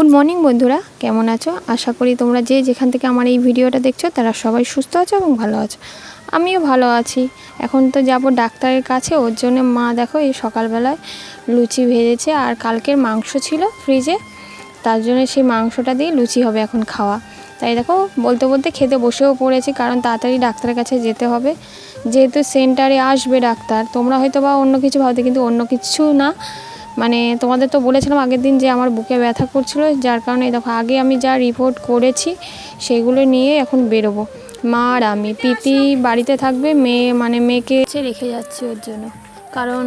Good morning বন্ধুরা, কেমন আছো? আশা করি তোমরা যে যেখান থেকে আমার এই ভিডিওটা দেখছ, তারা সবাই সুস্থ আছো এবং ভালো আছো। আমিও ভালো আছি। এখন তো যাব ডাক্তারের কাছে, ওর জন্য মা দেখো এই সকালবেলায় লুচি ভেজেছে আর কালকের মাংস ছিল ফ্রিজে। তার জন্য সেই মাংসটা দিয়ে লুচি হবে এখন খাওয়া। তাই দেখো, বলতে বলতে খেতে বসেও পড়েছি, কারণ তাড়াতাড়ি ডাক্তারের কাছে যেতে হবে। যেহেতু সেন্টারে আসবে ডাক্তার, তোমরা হয়তো বা অন্য কিছু ভাবতে, কিন্তু অন্য কিছু না। মানে তোমাদের তো বলেছিলাম আগের দিন যে আমার বুকে ব্যথা করছিল, যার কারণে দেখো আগে আমি যা রিপোর্ট করেছি সেগুলো নিয়ে এখন বেরোবো। মা আর আমি পিপি বাড়িতে থাকবে, মেয়ে মানে মেয়েকে রেখে যাচ্ছি ওর জন্য। কারণ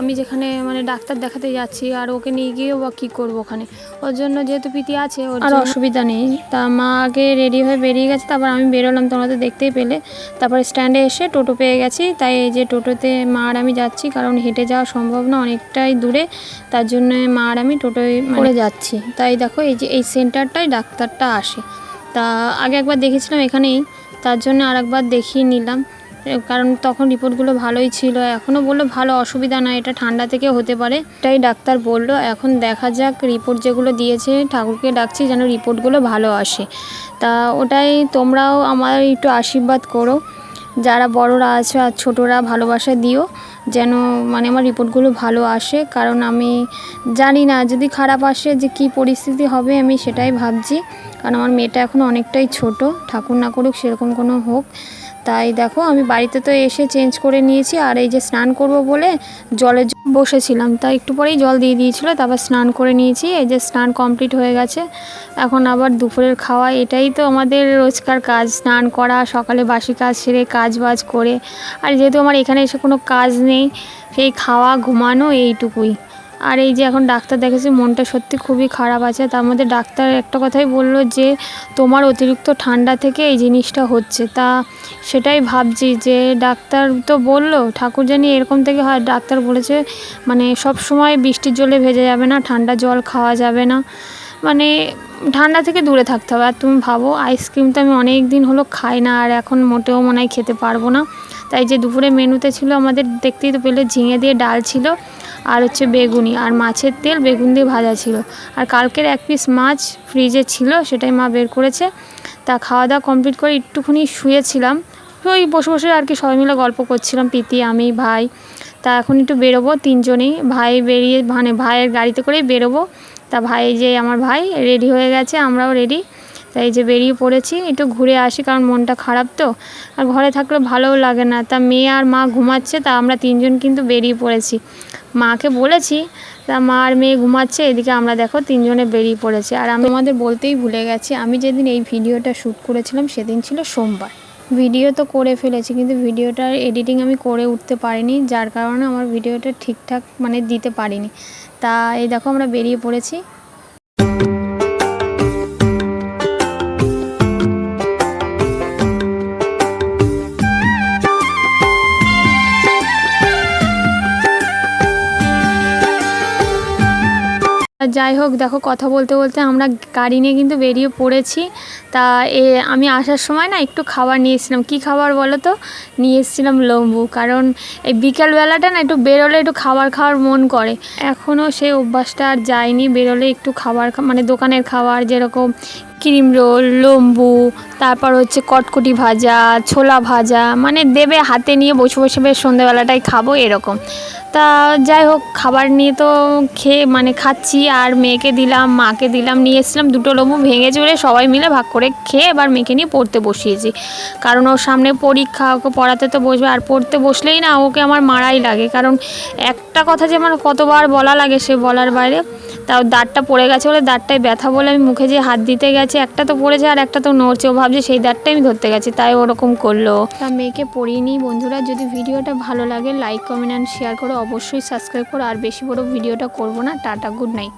আমি যেখানে মানে ডাক্তার দেখাতে যাচ্ছি আর ওকে নিয়ে গিয়েও বা কী করব ওখানে। ওর জন্য যেহেতু পিতি আছে ওর আর অসুবিধা নেই। তা মা আগে রেডি হয়ে বেরিয়ে গেছে তারপর আমি বেরোলাম তোমরা তো দেখতেই পেলে। তারপর স্ট্যান্ডে এসে টোটো পেয়ে গেছি। তাই এই যে টোটোতে মা আর আমি যাচ্ছি কারণ হেঁটে যাওয়া সম্ভব না অনেকটাই দূরে। তার জন্য মা আর আমি টোটোয় করে যাচ্ছি। তাই দেখো এই যে এই সেন্টারটায় ডাক্তারটা আসে। তা আগে একবার দেখেছিলাম এখানেই তার জন্য আর একবার দেখিয়ে নিলাম। কারণ তখন রিপোর্টগুলো ভালোই ছিল। এখনও বলল ভালো অসুবিধা নয়, এটা ঠান্ডা থেকে হতে পারে। এটাই ডাক্তার বলল। এখন দেখা যাক রিপোর্ট যেগুলো দিয়েছে, ঠাকুরকে ডাকছি যেন রিপোর্টগুলো ভালো আসে। তা ওটাই তোমরাও আমার একটু আশীর্বাদ করো। যারা বড়রা আছে আর ছোটরা ভালোবাসা দিও, যেন মানে আমার রিপোর্টগুলো ভালো আসে। কারণ আমি জানি না, যদি খারাপ আসে যে কি পরিস্থিতি হবে আমি সেটাই ভাবছি। কারণ আমার মেয়েটা এখন অনেকটাই ছোট, ঠাকুর না করুক সেরকম কোনো হোক। তাই দেখো, আমি বাড়িতে তো এসে চেঞ্জ করে নিয়েছি, আর এই যে স্নান করব বলে জলে বসেছিলাম। তাই একটু পরেই জল দিয়ে দিয়েছিল, তারপর স্নান করে নিয়েছি, এই যে স্নান কমপ্লিট হয়ে গেছে। এখন আবার দুপুরের খাওয়া, এটাই তো আমাদের রোজকার কাজ, স্নান করা, সকালে বাসি কাজ সেরে কাজ বাজ করে। আর যেহেতু আমার এখানে এসে কোনো কাজ নেই, সেই খাওয়া, ঘুমানো এইটুকুই। আর এই যে এখন ডাক্তার দেখেছি, মনটা সত্যি খুবই খারাপ আছে। তার মধ্যে ডাক্তার একটা কথাই বলল যে, তোমার অতিরিক্ত ঠান্ডা থেকে এই জিনিসটা হচ্ছে। তা সেটাই ভাবছি যে, ডাক্তার তো বলল, ঠাকুর জানি এরকম থেকে হয়, ডাক্তার বলেছে মানে সব সময় বৃষ্টির জলে ভেজে যাবে না, ঠান্ডা জল খাওয়া যাবে না। মানে ঠান্ডা থেকে দূরে থাকতে হবে। আর তুমি ভাবো, আইসক্রিম তো আমি অনেক দিন হলো খাই না, আর এখন মোটেও মনে হয় খেতে পারব না। তাই যে দুপুরে মেনুতে ছিল, আমাদের দেখতেই তো পেলে ঝিঙে দিয়ে ডাল ছিল। আর হচ্ছে বেগুনি আর মাছের তেল বেগুন দিয়ে ভাজা ছিল। আর কালকের এক পিস মাছ ফ্রিজে ছিল, সেটাই মা বের করেছে। তা খাওয়া দাওয়া কমপ্লিট করে একটুখানি শুয়েছিলাম। ওই বসে বসে আর কি সবাই মিলে গল্প করছিলাম, প্রীতি, আমি, ভাই। তা এখন একটু বেরোবো তিনজনেই। ভাই বেরিয়ে মানে ভাইয়ের গাড়িতে করেই বেরোবো। তা ভাই যে আমার ভাই রেডি হয়ে গেছে, আমরাও রেডি তাই যে বেরিয়ে পড়েছি, একটু ঘুরে আসি কারণ মনটা খারাপ তো। আর ঘরে থাকলে ভালোও লাগে না। তা মেয়ে আর মা ঘুমাচ্ছে, তা আমরা তিনজন কিন্তু বেরিয়ে পড়েছি। মাকে বলেছি, তা মা আর মেয়ে ঘুমাচ্ছে, এদিকে আমরা দেখো তিনজনে বেরিয়ে পড়েছি। আর আমি আমাদের বলতেই ভুলে গেছি, আমি যেদিন এই ভিডিওটা শ্যুট করেছিলাম সেদিন ছিল সোমবার। ভিডিও তো করে ফেলেছি, কিন্তু ভিডিওটার এডিটিং আমি করে উঠতে পারিনি, যার কারণে আমার ভিডিওটা ঠিকঠাক মানে দিতে পারিনি। তা এই দেখো আমরা বেরিয়ে পড়েছি। যাই হোক, দেখো কথা বলতে বলতে আমরা গাড়ি নিয়ে কিন্তু বেরিয়ে পড়েছি। তা এ, আমি আসার সময় না একটু খাবার নিয়েছিলাম কি খাবার বলো তো? নিয়ে এসেছিলাম লম্বু কারণ এই বিকালবেলাটা না একটু বেরোলে একটু খাবার খাওয়ার মন করে। এখনও সেই অভ্যাসটা আর যায়নি। বেরোলে একটু খাবার মানে দোকানের খাবার যেরকম ক্রিম রোল লম্বু তারপর হচ্ছে কটকটি ভাজা, ছোলা ভাজা মানে দেবে হাতে নিয়ে বসে বসে বেশ সন্ধ্যেবেলাটাই খাব এরকম। তা যাই হোক, খাবার নিয়ে তো খেয়ে মানে খাচ্ছি, আর মেয়েকে দিলাম, মাকে দিলাম, নিয়ে এসেছিলাম দুটো লম্বু ভেঙে চুরে সবাই মিলে ভাগ করে খেয়ে এবার মেয়েকে নিয়ে পড়তে বসিয়েছি। কারণ ওর সামনে পরীক্ষা, ওকে পড়াতে তো বসবে, আর পড়তে বসলেই না ওকে আমার মারাই লাগে। কারণ একটা কথা যে আমার কতবার বলা লাগে সে বলার বাইরে। তাও দাঁতটা পড়ে গেছে বলে দাঁতটায় ব্যথা বলে আমি মুখে যে হাত দিতে গেছে, একটা তো পড়েছে আর একটা তো নড়ছে। ও ভাবছে সেই দাঁতটাই আমি ধরতে গেছি, তাই ওরকম করল। তা মেয়েকে পড়িয়ে নিই বন্ধুরা, যদি ভিডিওটা ভালো লাগে লাইক কমেন্ট অ্যান্ড শেয়ার করো। অবশ্যই সাবস্ক্রাইব করো, আর বেশি বড় ভিডিওটা করব না। Tata good night